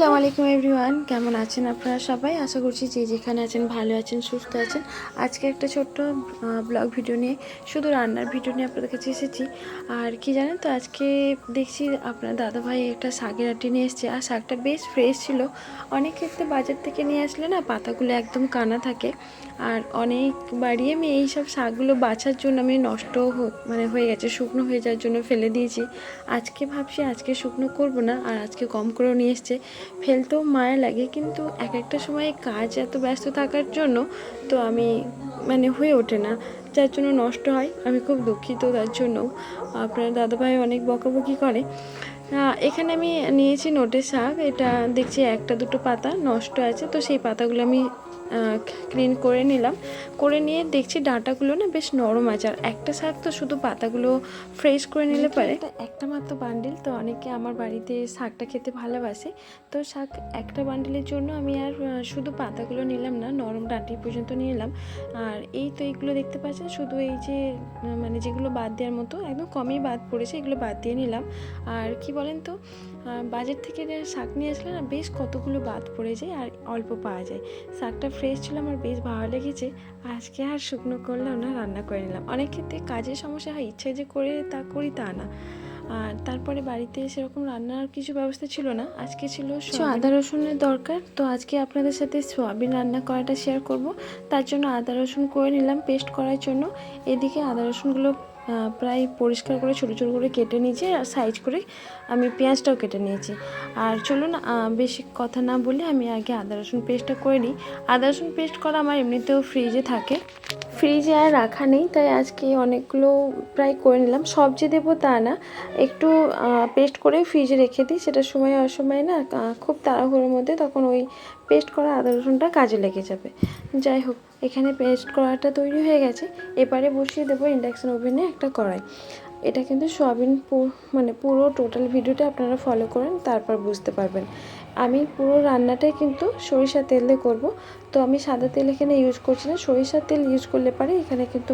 আসসালামু আলাইকুম এভরিওয়ান, কেমন আছেন আপনারা সবাই? আশা করছি যে যেখানে আছেন ভালো আছেন, সুস্থ আছেন। আজকে একটা ছোট্ট ব্লগ ভিডিও নিয়ে, শুধু রান্নার ভিডিও নিয়ে আপনাদের কাছে এসেছি। আর কি জানেন তো, আজকে দেখছি আপনার দাদাভাই একটা শাকের আটি নিয়ে এসছে। আর শাকটা বেশ ফ্রেশ ছিল। অনেক ক্ষেত্রে বাজার থেকে নিয়ে আসলে না, পাতাগুলো একদম কানা থাকে। আর অনেক বাড়ি আমি এই সব শাকগুলো বাছার জন্য আমি নষ্ট মানে হয়ে গেছে, শুকনো হয়ে যাওয়ার জন্য ফেলে দিয়েছি। আজকে ভাবছি আজকে শুকনো করব না, আর আজকে কম করেও নিয়ে এসছে। ফেলতেও মায়া লাগে, কিন্তু এক একটা সময় কাজ এত ব্যস্ত থাকার জন্য তো আমি মানে হয়ে ওঠে না। যার জন্য নষ্ট হয়, আমি খুব দুঃখিত তার জন্য আপনার দাদাভাই অনেক বকাবকি করে। এখানে আমি নিয়েছি নোটের শাক, এটা দেখছি একটা দুটো পাতা নষ্ট আছে, তো সেই পাতাগুলো আমি ক্লিন করে নিলাম। করে নিয়ে দেখছি ডাঁটাগুলো না বেশ নরম আছে। আর একটা শাক তো শুধু পাতাগুলো ফ্রেশ করে নিলে পারে। একটা মাত্র বান্ডিল তো অনেকে আমার বাড়িতে শাকটা খেতে ভালোবাসে। তো শাক একটা বান্ডিলের জন্য আমি আর শুধু পাতাগুলো নিলাম না নরম ডাঁটি পর্যন্ত নিয়ে এলাম। আর এই তো এইগুলো দেখতে পাচ্ছেন শুধু এই যে মানে যেগুলো বাদ দেওয়ার মতো একদম কমই বাদ পড়েছে এগুলো বাদ দিয়ে নিলাম। আর কি বলেন তো বাজার থেকে যে শাক নিয়ে আসলে না বেশ কতগুলো বাদ পড়ে যায় আর অল্প পাওয়া যায়। শাকটা ফ্রেশ ছিল আমার বেশ ভালো লেগেছে। আজকে আর শুকনো করলাম না রান্না করে নিলাম। অনেক ক্ষেত্রে কাজের সমস্যা হয় ইচ্ছে যে করে তা করি তা না। আর তারপরে বাড়িতে সেরকম রান্নার কিছু ব্যবস্থা ছিল না। আজকে ছিল আদা রসুনের দরকার। তো আজকে আপনাদের সাথে সোয়াবিন রান্না করাটা শেয়ার করব। তার জন্য আদা রসুন করে নিলাম পেস্ট করার জন্য। এদিকে আদা রসুনগুলো প্রায় পরিষ্কার করে, ছোটো ছোটো করে কেটে নিয়েছি, আর সাইজ করে আমি পেঁয়াজটাও কেটে নিয়েছি। আর চলুন বেশি কথা না বলে আমি আগে আদা, রসুন পেস্টটা করে নিই। আদা, রসুন পেস্ট করা আমার এমনিতেও ফ্রিজে থাকে। ফ্রিজে আর রাখা নেই, তাই আজকে অনেকগুলো প্রায় করে নিলাম। সব যে দেবো তা না, একটু পেস্ট করে ফ্রিজে রেখে দিই। সেটা সময় অসময় না খুব তাড়াহুড়োর মধ্যে তখন ওই পেস্ট করা আদা রসুনটা কাজে লেগে যাবে। যাই হোক, এখানে পেস্ট করাটা তৈরি হয়ে গেছে। এবারে বসিয়ে দেবো ইন্ডাকশান ওভেনে একটা কড়াই। এটা কিন্তু সোয়াবিন মানে পুরো টোটাল ভিডিওটা আপনারা ফলো করেন, তারপর বুঝতে পারবেন। আমি পুরো রান্নাটাই কিন্তু সরিষা তেলে দিয়ে করব। তো আমি সাদা তেল এখানে ইউজ করছি না। সরিষার তেল ইউজ করলে পারে। এখানে কিন্তু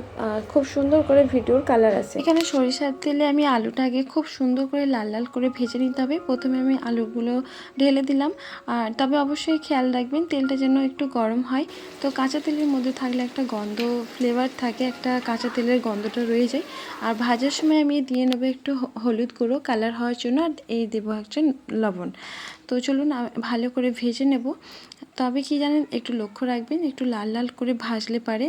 খুব সুন্দর করে ভিডিওর কালার আছে। এখানে সরিষার তেলে আমি আলুটা আগে খুব সুন্দর করে লাল লাল করে ভেজে নিতে হবে। প্রথমে আমি আলুগুলো ঢেলে দিলাম। আর তবে অবশ্যই খেয়াল রাখবেন, তেলটা যেন একটু গরম হয়। তো কাঁচা তেলের মধ্যে থাকলে একটা গন্ধ ফ্লেভার থাকে, একটা কাঁচা তেলের গন্ধটা রয়ে যায়। আর ভাজার সময় আমি দিয়ে নেব একটু হলুদ গুঁড়ো কালার হওয়ার জন্য। আর এই দেবো হচ্ছে লবণ। তো চলুন ভালো করে ভেজে নেব। তবে কি জানেন, একটু লক্ষ্য রাখবেন একটু লাল লাল করে ভাজলে পারে।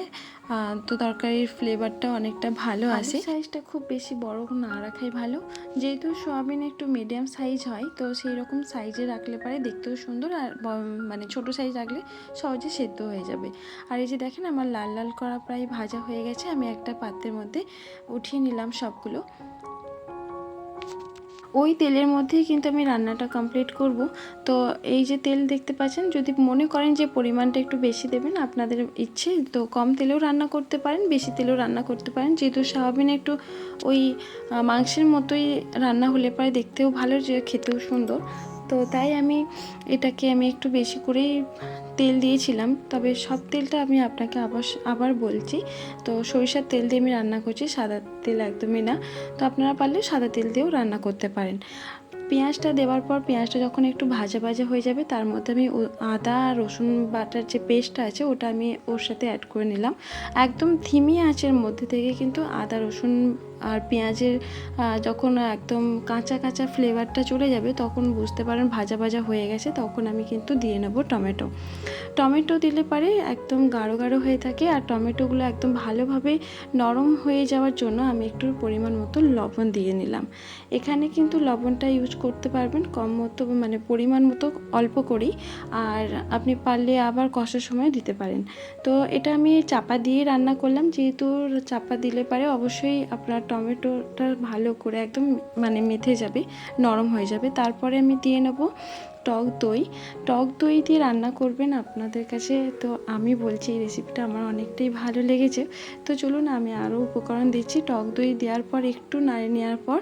তো তরকারির ফ্লেভারটা অনেকটা ভালো আসে। সাইজটা খুব বেশি বড় না রাখাই ভালো। যেহেতু সোয়াবিন একটু মিডিয়াম সাইজ হয় তো সেই রকম সাইজে রাখলে পারে দেখতেও সুন্দর আর মানে ছোট সাইজ রাখলে সহজে সেদ্ধ হয়ে যাবে। আর এই যে দেখেন আমার লাল লাল করা প্রায় ভাজা হয়ে গেছে আমি একটা পাত্রের মধ্যে উঠিয়ে নিলাম সবগুলো। ওই তেলের মধ্যেই কিন্তু আমি রান্নাটা কমপ্লিট করব। তো এই যে তেল দেখতে পাচ্ছেন, যদি মনে করেন যে পরিমাণটা একটু বেশি দেবেন, আপনাদের ইচ্ছে, তো কম তেলেও রান্না করতে পারেন, বেশি তেলেও রান্না করতে পারেন। যেহেতু সোয়াবিন একটু ওই মাংসের মতোই রান্না হলে পরে, দেখতেও ভালো, যে খেতেও সুন্দর। তো তাই আমি এটাকে আমি একটু বেশি করেই তেল দিয়েছিলাম। তবে সব তেলটা আমি আপনাকে আবার আবার বলছি, তো সরিষার তেল দিয়ে আমি রান্না করছি, সাদা তেল একদমই না। তো আপনারা পারলে সাদা তেল দিয়েও রান্না করতে পারেন। পেঁয়াজটা দেওয়ার পর পেঁয়াজটা যখন একটু ভাজা ভাজা হয়ে যাবে, তার মধ্যে আমি আদা, রসুন বাটার যে পেস্টটা আছে, ওটা আমি ওর সাথে অ্যাড করে নিলাম। একদম ধিমি আঁচের মধ্যে থেকে কিন্তু আদা, রসুন আর পেঁয়াজের যখন একদম কাঁচা কাঁচা ফ্লেভারটা চলে যাবে, তখন বুঝতে পারেন ভাজা ভাজা হয়ে গেছে, তখন আমি কিন্তু দিয়ে নেব টমেটো। টমেটো দিলে পারে একদম গাঢ় গাঢ় হয়ে থাকে, আর টমেটোগুলো একদম ভালোভাবে নরম হয়ে যাওয়ার জন্য আমি একটু পরিমাণ মতো লবণ দিয়ে নিলাম। এখানে কিন্তু লবণটা ইউজ করতে পারবেন কম মতো মানে পরিমাণ মতো অল্প করেই, আর আপনি পারলে আবার কষার সময় দিতে পারেন। তো এটা আমি চাপা দিয়ে রান্না করলাম, যেহেতু চাপা দিলে পারে অবশ্যই আপনার টমেটোটা ভালো করে একদম মানে মেথে যাবে, নরম হয়ে যাবে। তারপরে আমি দিয়ে নেব টক দই। টক দই দিয়ে রান্না করবেন আপনাদের কাছে। তো আমি বলছি এই রেসিপিটা আমার অনেকটাই ভালো লেগেছে। তো চলুন আমি আরও উপকরণ দিচ্ছি। টক দই দেওয়ার পর, একটু নাড়ে নেওয়ার পর,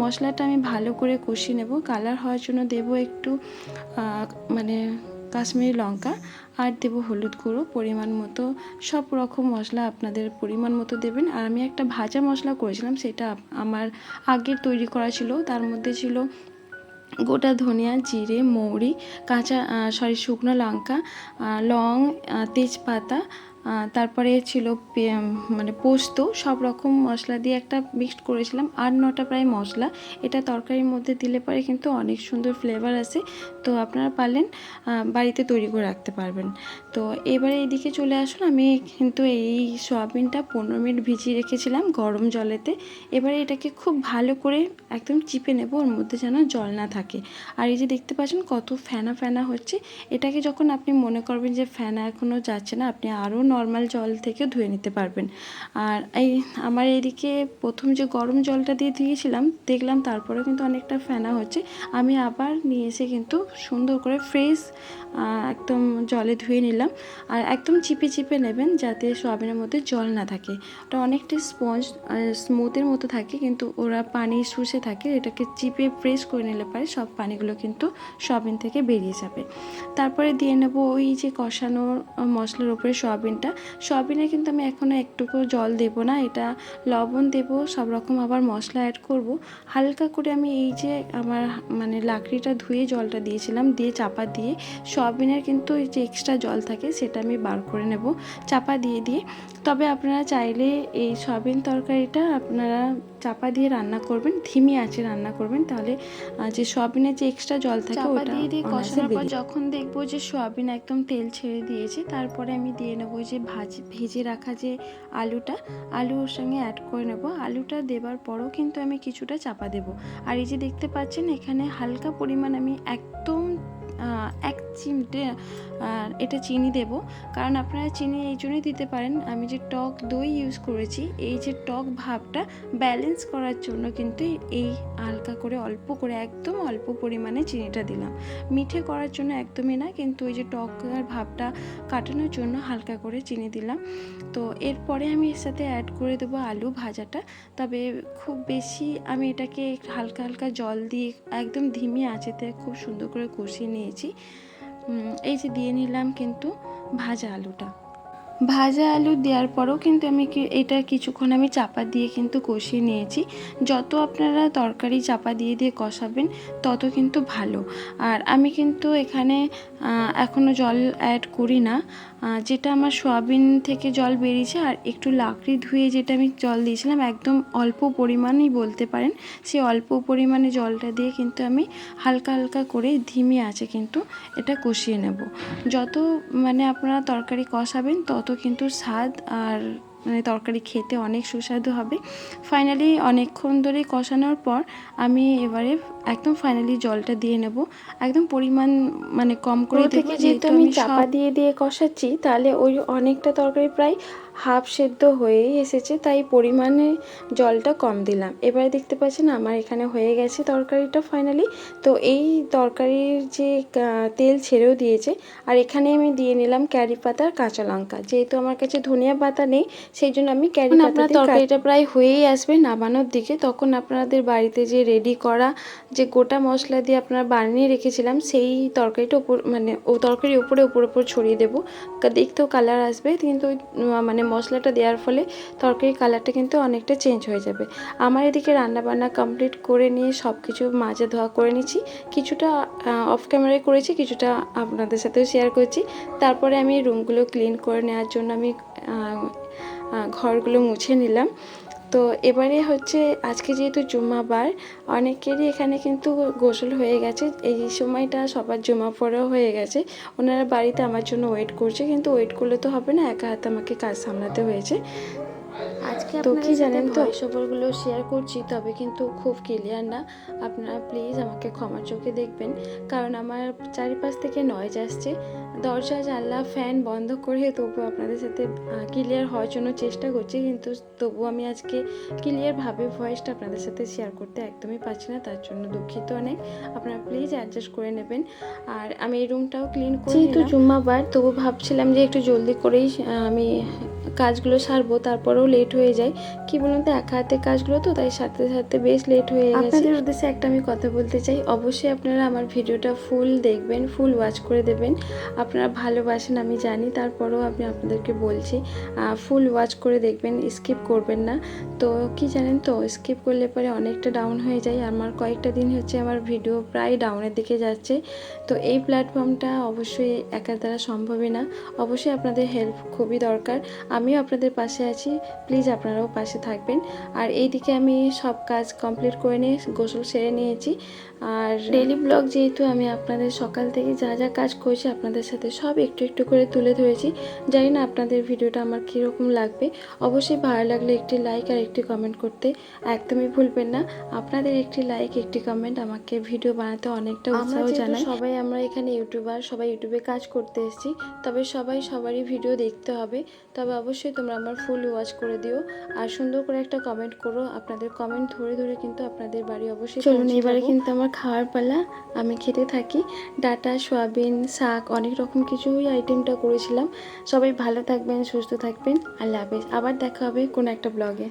মশলাটা আমি ভালো করে কষিয়ে নেব। কালার হওয়ার জন্য দেব একটু মানে কাশ্মীরি লঙ্কা আর দেবো হলুদ গুঁড়ো, পরিমাণ মতো সব রকম মশলা আপনাদের পরিমাণ মতো দেবেন। আর আমি একটা ভাজা মশলা করেছিলাম, সেটা আমার আগের তৈরি করা ছিল। তার মধ্যে ছিল গোটা ধনিয়া, জিরে, মৌরি, কাঁচা সরি শুকনো লঙ্কা লং তেজপাতা তারপরে ছিল মানে পোস্ত, সব রকম মশলা দিয়ে একটা মিক্সড করেছিলাম। আট নটা প্রায় মশলা। এটা তরকারির মধ্যে দিলে পরে কিন্তু অনেক সুন্দর ফ্লেভার আসে। তো আপনারা পারলেন বাড়িতে তৈরি করে রাখতে পারবেন। তো এবারে এদিকে চলে আসুন। আমি কিন্তু এই সয়াবিনটা পনেরো মিনিট ভিজিয়ে রেখেছিলাম গরম জলেতে। এবারে এটাকে খুব ভালো করে একদম চিপে নেব, ওর মধ্যে যেন জল না থাকে। আর এই যে দেখতে পাচ্ছেন কত ফেনা ফেনা হচ্ছে। এটাকে যখন আপনি মনে করবেন যে ফেনা এখনও যাচ্ছে না, আপনি আরও নর্মাল জল থেকে ধুয়ে নিতে পারবেন। আর এই আমার এদিকে প্রথম যে গরম জলটা দিয়ে ধুয়েছিলাম, দেখলাম তারপরে কিন্তু অনেকটা ফেনা হচ্ছে। আমি আবার নিয়ে এসে কিন্তু সুন্দর করে ফ্রেশ একদম জলে ধুয়ে নিলাম। আর একদম চিপে চিপে নেবেন যাতে সোয়াবিনের মধ্যে জল না থাকে। ওটা অনেকটা স্পঞ্জ স্মুথের মতো থাকে কিন্তু ওরা পানি শুষে থাকে। এটাকে চিপে প্রেস করে নিলে পারে, সব পানিগুলো কিন্তু সোয়াবিন থেকে বেরিয়ে যাবে। তারপরে দিয়ে নেব ওই যে কষানোর মশলার উপরে সোয়াবিনটা সবিনে কিন্তু আমি এখনও একটুকু জল দেব না, এটা লবণ দেব, সব রকম আবার মশলা অ্যাড করব। হালকা করে আমি এই যে আমার মানে লাকড়িটা ধুয়ে জলটা দিয়েছিলাম, দিয়ে চাপা দিয়ে, সোয়াবিনের কিন্তু যে এক্সট্রা জল থাকে সেটা আমি বার করে নেব, চাপা দিয়ে দিয়ে। তবে আপনারা চাইলে এই সয়াবিন তরকারিটা আপনারা চাপা দিয়ে রান্না করবেন ধিমি আছে রান্না করবেন তাহলে যে সোয়াবিনের যে এক্সট্রা জল থাকে চাপা ওটা দিয়ে দিয়ে কষানোর পর যখন দেখব যে সোয়াবিন একদম তেল ছেড়ে দিয়েছে তারপরে আমি দিয়ে নেব যে ভাজি ভেজে রাখা যে আলুটা আলু ওর সঙ্গে অ্যাড করে নেব। আলুটা দেবার পরও কিন্তু আমি কিছুটা চাপা দেব। আর এই যে দেখতে পাচ্ছেন এখানে হালকা পরিমাণ আমি একদম এক চিমটে এটা চিনি দেব। কারণ আপনারা চিনি এই জন্যই দিতে পারেন। আমি যে টক দই ইউজ করেছি, এই যে টক ভাবটা ব্যালেন্স করার জন্য কিন্তু এই হালকা করে অল্প করে, একদম অল্প পরিমাণে চিনিটা দিলাম। মিঠে করার জন্য একদমই না, কিন্তু ওই যে টকের ভাবটা কাটানোর জন্য হালকা করে চিনি দিলাম। তো এরপরে আমি এর সাথে অ্যাড করে দেবো আলু ভাজাটা। তবে খুব বেশি আমি এটাকে হালকা হালকা জল দিয়ে একদম ধিমি আঁচেতে খুব সুন্দর করে কষিয়ে নিয়েছি। এই যে দিয়ে নিলাম কিন্তু ভাজা আলুটা। ভাজা আলু দেওয়ার পরেও কিন্তু আমি এটা কিছুক্ষণ আমি চাপা দিয়ে কিন্তু কষিয়ে নিয়েছি। যত আপনারা তরকারি চাপা দিয়ে দিয়ে কষাবেন, তত কিন্তু ভালো। আর আমি কিন্তু এখানে এখনও জল অ্যাড করি না। যেটা আমার সোয়াবিন থেকে জল বেরিয়েছে আর একটু লাকড়ি ধুয়ে যেটা আমি জল দিয়েছিলাম, একদম অল্প পরিমাণেই বলতে পারেন। সেই অল্প পরিমাণে জলটা দিয়ে কিন্তু আমি হালকা হালকা করে ধিমি আছে কিন্তু এটা কষিয়ে নেব। যত মানে আপনারা তরকারি কষাবেন, তত কিন্তু স্বাদ আর মানে তরকারি খেতে অনেক সুস্বাদু হবে। ফাইনালি অনেকক্ষণ ধরে কষানোর পর আমি এবারে একদম ফাইনালি জলটা দিয়ে নেব। একদম পরিমাণ মানে কম করে থেকে যেহেতু আমি চাপা দিয়ে দিয়ে কষাচ্ছি তাহলে ওই অনেকটা তরকারি প্রায় হাফ সেদ্ধ হয়েই এসেছে তাই পরিমাণে জলটা কম দিলাম। এবারে দেখতে পাচ্ছেন আমার এখানে হয়ে গেছে তরকারিটা ফাইনালি তো এই তরকারির যে তেল ছেড়েও দিয়েছে আর এখানে আমি দিয়ে নিলাম ক্যারি পাতা আর কাঁচা লঙ্কা। যেহেতু আমার কাছে ধনিয়া পাতা নেই সেই জন্য আমি ক্যারি পাতা আপনার তরকারিটা প্রায় হয়েই আসবে নামানোর দিকে। তখন আপনাদের বাড়িতে যে রেডি করা যে গোটা মশলা দিয়ে আপনারা বানিয়ে রেখেছিলাম সেই তরকারিটা ওপর মানে ও তরকারির উপরে উপর উপর ছড়িয়ে দেবো। দেখতেও কালার আসবে কিন্তু মানে মশলাটা দেওয়ার ফলে তরকারির কালারটা কিন্তু অনেকটা চেঞ্জ হয়ে যাবে। আমার এদিকে রান্নাবান্না কমপ্লিট করে নিয়ে সব কিছু মাজা ধোয়া করে নিচ্ছি। কিছুটা অফ ক্যামেরায় করেছি কিছুটা আপনাদের সাথেও শেয়ার করছি। তারপরে আমি রুমগুলো ক্লিন করে নেওয়ার জন্য আমি ঘরগুলো মুছে নিলাম। তো এবারে হচ্ছে আজকে যেহেতু জুম্মাবার, অনেকেরই এখানে কিন্তু গোসল হয়ে গেছে। এই সময়টা সবার জমা পড়াও হয়ে গেছে। ওনারা বাড়িতে আমার জন্য ওয়েট করছে, কিন্তু ওয়েট করলে তো হবে না, একা হাতে আমাকে কাজ সামলাতে হয়েছে। আজকে তো কি জানেন তো? ভয়েস শেয়ার করছি তবে কিন্তু খুব ক্লিয়ার না। আপনারা প্লিজ আমাকে ক্ষমা চোখে দেখবেন কারণ আমার চারিপাশ থেকে নয়েজ আসছে। দরজা জানলা ফ্যান বন্ধ করে তবু আপনাদের সাথে ক্লিয়ার হওয়ার জন্য চেষ্টা করছি কিন্তু তবু আমি আজকে ক্লিয়ারভাবে ভয়েসটা আপনাদের সাথে শেয়ার করতে একদমই পারছি না তার জন্য দুঃখিত অনেক। আপনারা প্লিজ অ্যাডজাস্ট করে নেবেন। আর আমি এই রুমটাও ক্লিন করে যেহেতু যেহেতু জুম্মাবার তবু ভাবছিলাম যে একটু জলদি করেই আমি কাজগুলো সারবো, তারপরেও লেট হয়ে যায়। কি বলুন তো, একা হাতে কাজগুলো তো, তাই সারতে সাথে বেশ লেট হয়ে গেছে। আপনাদের উদ্দেশ্যে একটা আমি কথা বলতে চাই। অবশ্যই আপনারা আমার ভিডিওটা ফুল দেখবেন ফুল ওয়াচ করে দেবেন। আপনারা ভালোবাসেন, আমি জানি। তারপরেও আমি আপনাদেরকে বলছি ফুল ওয়াচ করে দেখবেন স্কিপ করবেন না। তো কি জানেন তো স্কিপ করলে পরে অনেকটা ডাউন হয়ে যায়। আমার কয়েকটা দিন হচ্ছে আমার ভিডিও প্রায় ডাউনের দিকে যাচ্ছে। তো এই প্ল্যাটফর্মটা অবশ্যই একার দ্বারা সম্ভবই না। অবশ্যই আপনাদের হেল্প খুবই দরকার। আমিও আপনাদের পাশে আছি। প্লিজ আপনারাও পাশে থাকবেন। আর এইদিকে আমি সব কাজ কমপ্লিট করে নিয়ে গোসল সেরে নিয়েছি। আর ডেলি ব্লগ যেহেতু আমি আপনাদের সকাল থেকে যা যা কাজ করেছি আপনাদের সাথে সব একটু একটু করে তুলে ধরেছি। জানি না আপনাদের ভিডিওটা আমার কীরকম লাগবে। অবশ্যই ভালো লাগলে একটি লাইক আর একটি কমেন্ট করতে একদমই ভুলবেন না। আপনাদের একটি লাইক একটি কমেন্ট আমাকে ভিডিও বানাতে অনেকটা উৎসাহ জানায়। সবাই আমরা এখানে ইউটিউবার সবাই ইউটিউবে কাজ করতে এসেছি। তবে সবাই সবারই ভিডিও দেখতে হবে। তবে অবশ্যই তোমরা আমার ফুল ওয়াচ করে দিও। আর সুন্দর করে একটা কমেন্ট করো। আপনাদের কমেন্ট ধরে ধরে কিন্তু আপনাদের বাড়ি অবশ্যই চলুন এবারে কিন্তু আমার খাওয়ার পালা। আমি খেতে থাকি। ডাটা সোয়াবিন শাক অনেক রকম কিছুই আইটেমটা করেছিলাম। সবাই ভালো থাকবেন সুস্থ থাকবেন। আল্লাহ হাফেজ। আবার দেখা হবে কোনো একটা ব্লগে